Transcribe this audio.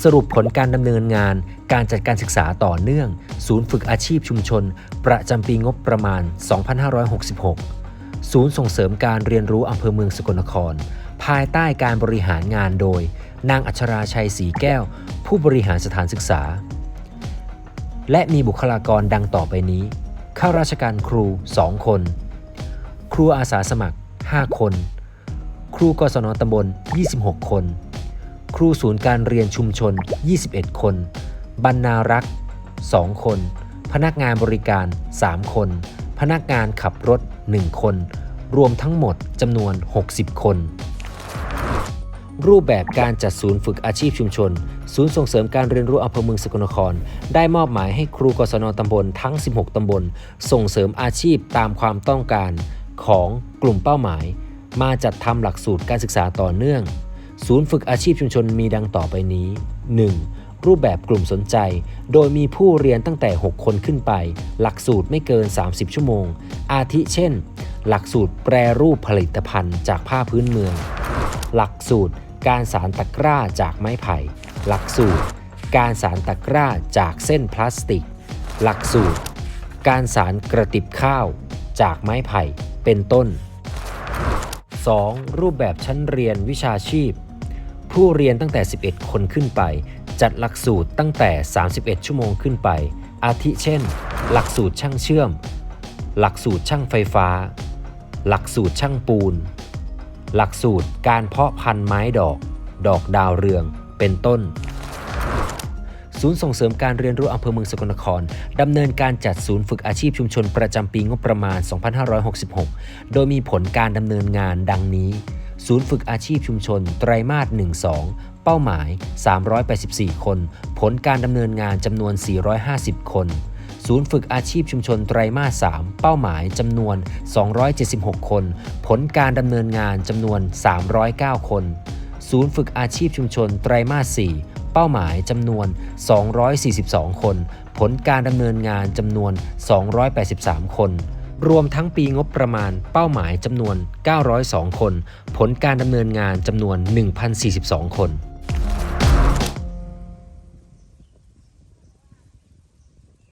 สรุปผลการดำเนินงาน การจัดการศึกษาต่อเนื่อง ศูนย์ฝึกอาชีพชุมชน ประจำปีงบประมาณ 2566 ศูนย์ส่งเสริมการเรียนรู้อำเภอเมืองสกลนคร ภายใต้การบริหารงานโดย นางอัชราชัยศรีแก้ว ผู้บริหารสถานศึกษา และมีบุคลากรดังต่อไปนี้ข้าราชการครู 2 คน ครูอาสาสมัคร 5 คน ครูกศนตำบล 26 คน ครูศูนย์การเรียนชุมชน 21 คน บรรณารักษ์ 2 คน พนักงานบริการ 3 คน พนักงานขับรถ 1 คน รวมทั้งหมดจำนวน 60 คน รูปแบบการจัดศูนย์ฝึกอาชีพชุมชน ศูนย์ส่งเสริมการเรียนรู้อำเภอเมืองสกลนคร ได้มอบหมายให้ครูกศนตำบลทั้ง 16 ตำบล ส่งเสริมอาชีพตามความต้องการของกลุ่มเป้าหมาย มาจัดทำหลักสูตรการศึกษาต่อเนื่อง ศูนย์ฝึกอาชีพชุมชนมีดังต่อไปนี้ 1. รูปแบบกลุ่มสนใจ โดยมีผู้เรียนตั้งแต่ 6 คนขึ้นไป หลักสูตรไม่เกิน 30 ชั่วโมง อาทิเช่น หลักสูตรแปรรูปผลิตภัณฑ์จากผ้าพื้นเมือง หลักสูตรการสารตะกร้าจากไม้ไผ่ หลักสูตร การสารตะกร้าจากเส้นพลาสติก หลักสูตร การสารกระติบข้าว จากไม้ไผ่ เป็นต้น 2. รูปแบบชั้นเรียนวิชาชีพ ผู้เรียนตั้งแต่ 11 คนขึ้นไป จัดหลักสูตรตั้งแต่ 31 ชั่วโมงขึ้นไป อาทิเช่น หลักสูตรช่างเชื่อม หลักสูตรช่างไฟฟ้า หลักสูตรช่างปูน หลักสูตรการเพาะพันธุ์ไม้ดอก ดอกดาวเรือง เป็นต้น ศูนย์ส่งเสริมการเรียนรู้อำเภอเมืองสกลนครดำเนินการจัดศูนย์ฝึกอาชีพชุมชนประจำปีงบประมาณ 2566 โดยมีผลการดำเนินงานดังนี้ ศูนย์ฝึกอาชีพชุมชน ไตรมาส 1-2 เป้าหมาย 384 คน ผลการดำเนินงานจำนวน 450 คน ศูนย์ฝึกอาชีพชุมชนไตรมาส 3 เป้าหมายจำนวน 276 คน ผลการดำเนินงานจำนวน 309 คน ศูนย์ฝึกอาชีพชุมชน ไตรมาส 4 เป้าหมายจำนวน 242 คน ผลการดำเนินงานจำนวน 283 คน รวมทั้งปีงบประมาณเป้าหมายจำนวน 902 คน ผลการดำเนินงานจำนวน 1,042 คน